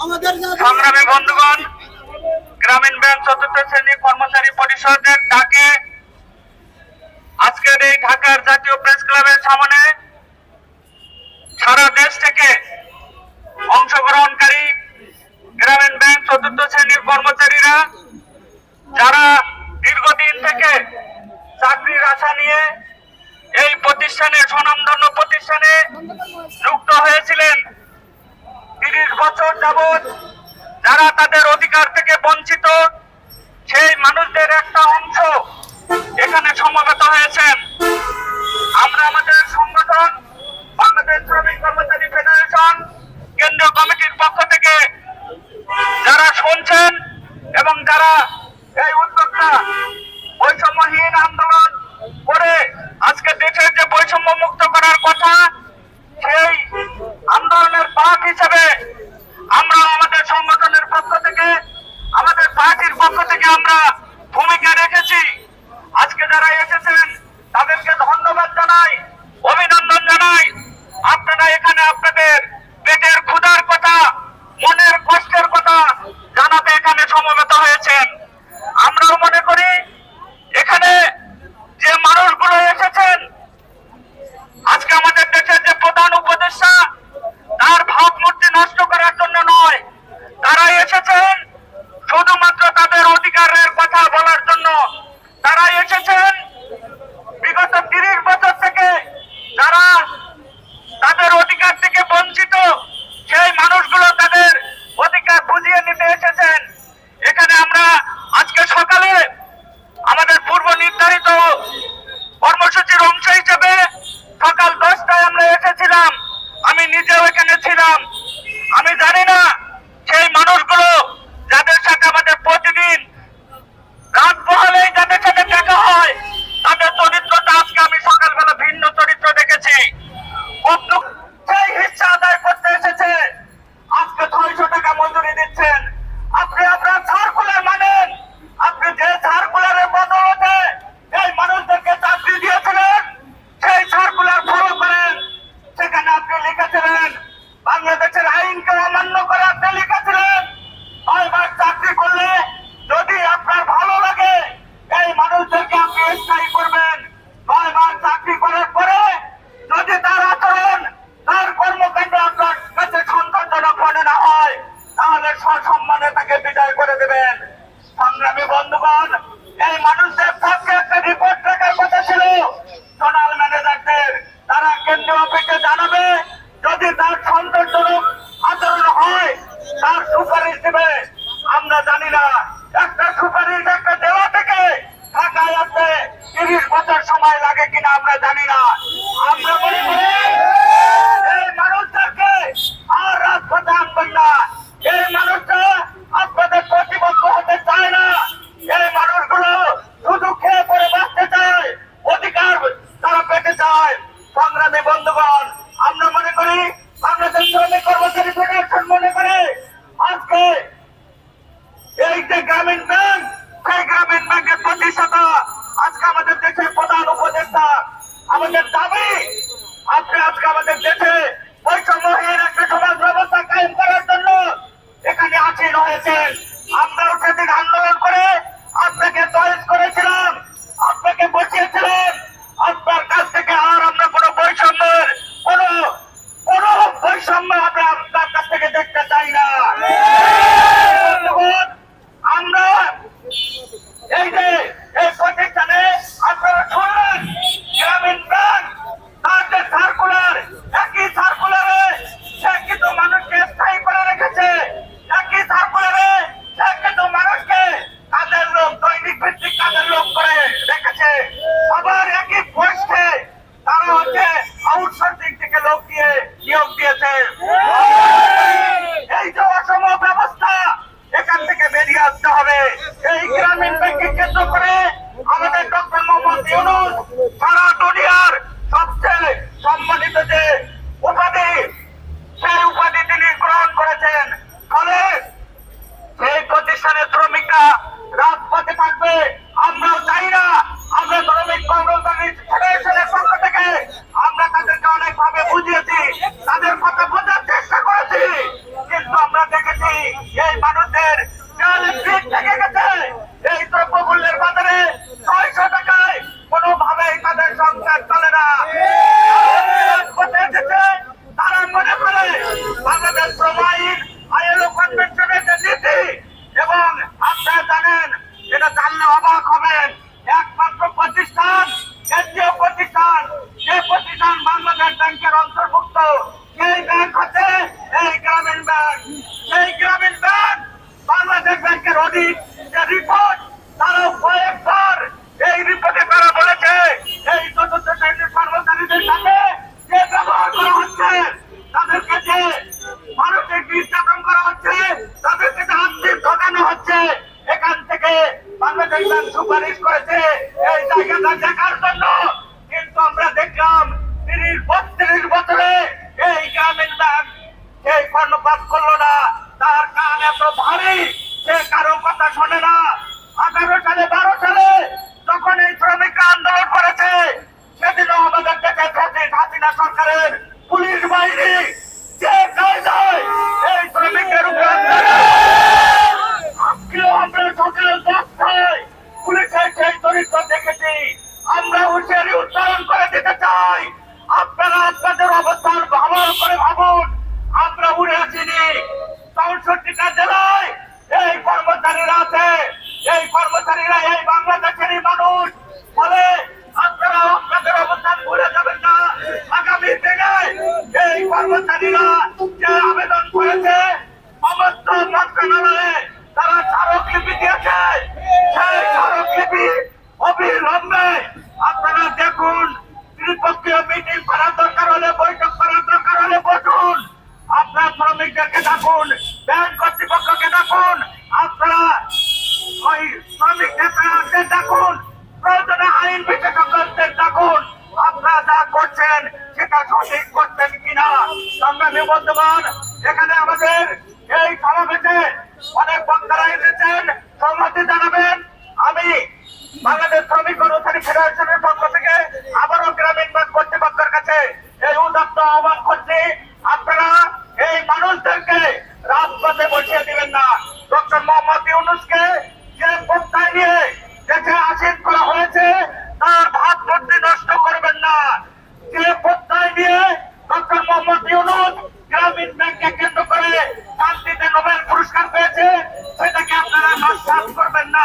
সংগ্রামী বন্ধুগণ, গ্রামীণ ব্যাংক চতুর্থ শ্রেণি কর্মচারী পরিষদের ডাকে আজকের এই ঢাকার জাতীয় প্রেস ক্লাবের সামনে সারা দেশ থেকে বছর যাবৎ যারা তাদের অধিকার থেকে বঞ্চিত, সেই মানুষদের একটা অংশ এখানে সমবেত হয়েছেন। আমরা আমাদের সংগঠন, বাংলাদেশ শ্রমিক কর্মচারী ফেডারেশন, কেন্দ্রীয় কমিটির পক্ষ থেকে যারা শুনছেন এবং যারা সমবেত হয়েছেন। বন্ধুগণ, আমরা মনে করি বাংলাদেশ শ্রমিক কর্মচারী ফেডারেশন মনে করে আজকে এই যে গ্রামীণ ব্যাংক, সেই গ্রামীণ ব্যাংকের প্রতিষ্ঠাতা আজকে আমাদের দেশের প্রধান উপদেষ্টা, আমাদের দাবি, আপনি আজকে আমাদের দেশে অধিক যে রিপোর্ট তারা কয়েকবার এই রিপোর্টে তারা বলেছে, এই চতুর্থ শ্রেণির কর্মচারীদের সাথে যে ব্যবহার করা হচ্ছে তাদের কাছে মানসিক নির্যাতন করা হচ্ছে তাদের কাছে আর্থিক ঠকানো হচ্ছে, এখান থেকে বাংলাদেশ সুপারিশ করেছে এই জায়গাটা দেখার জন্য। কিন্তু আমরা দেখলাম, তিরিশ বত্রিশ বছরে এই গ্রামীণ ব্যাংক এই কর্ণপাত করল না, তার কান এত ভারী সে কারও কথা শোনে না। আঠারো সালে, বারো সালে যখন এই শ্রমিকরা আন্দোলন করেছে, সেদিনও আমাদের দেখে ফেসিস হাসিনা সরকারের পুলিশ বাহিনী যে কায়দায় এই শ্রমিকের উপর আজকেও আমরা সকাল দশটায় পুলিশের সেই চরিত্র দেখেছি। আমরা হুঁশিয়ারি উচ্চারণ করে দিতে চাই। আপনারা আপনাদের অবস্থান ভালো করে ভাবুন। আমরা উড়ে আসিনি। চৌষট্টিটা জেলায় এই কর্মচারীরা আছে, এই কর্মচারীরা এই বাংলাদেশেরই মানুষ। ফলে আপনারা আপনাদের অবস্থান ভুলে যাবেন না। আগামী দিনে এই কর্মচারীরা যে আবেদন করেছে, সমস্ত মন্ত্রণালয়ে তারা স্মারকলিপি দিয়েছে। সেই স্মারকলিপি অবিলম্বে আপনারা দেখুন, ত্রিপক্ষীয় মিটিং করার দরকার হলে, বৈঠক করার দরকার হলে বসুন। আপনার শ্রমিকদেরকে ডাকুন ব্যাংক কর্তৃপক্ষকে ডাকুন আপনারা ওই শ্রমিক নেতাদের ডাকুন প্রয়োজনে আইন বিশেষজ্ঞদের ডাকুন আপনারা যা করছেন সঠিক করছেন কিনা? সংগ্রামী বন্ধুগণ এখানে আমাদের এই সমাবেশে অনেক বক্তারা এসেছেন সংহতি জানাবেন আমি বাংলাদেশ শ্রমিক কর্মচারী ফেডারেশনের পক্ষ থেকে আবারও গ্রামীণ ব্যাংক কর্তৃপক্ষের কাছে এই উদাত্ত আহ্বান করছি আপনারা এই মানুষদেরকে রাজপথে বসিয়ে দিবেন না ডক্টর মোহাম্মদ ইউনুসকে যে প্রত্যয় নিয়ে দেশে আসীন করা হয়েছে তার ভাবমূর্তি নষ্ট করবেন না যে প্রত্যয় নিয়ে ডক্টর মোহাম্মদ ইউনুস গ্রামীণ ব্যাংককে কেন্দ্র করে শান্তিতে নোবেল পুরস্কার পেয়েছে সেটাকে আপনারা নস্বাত করবেন না।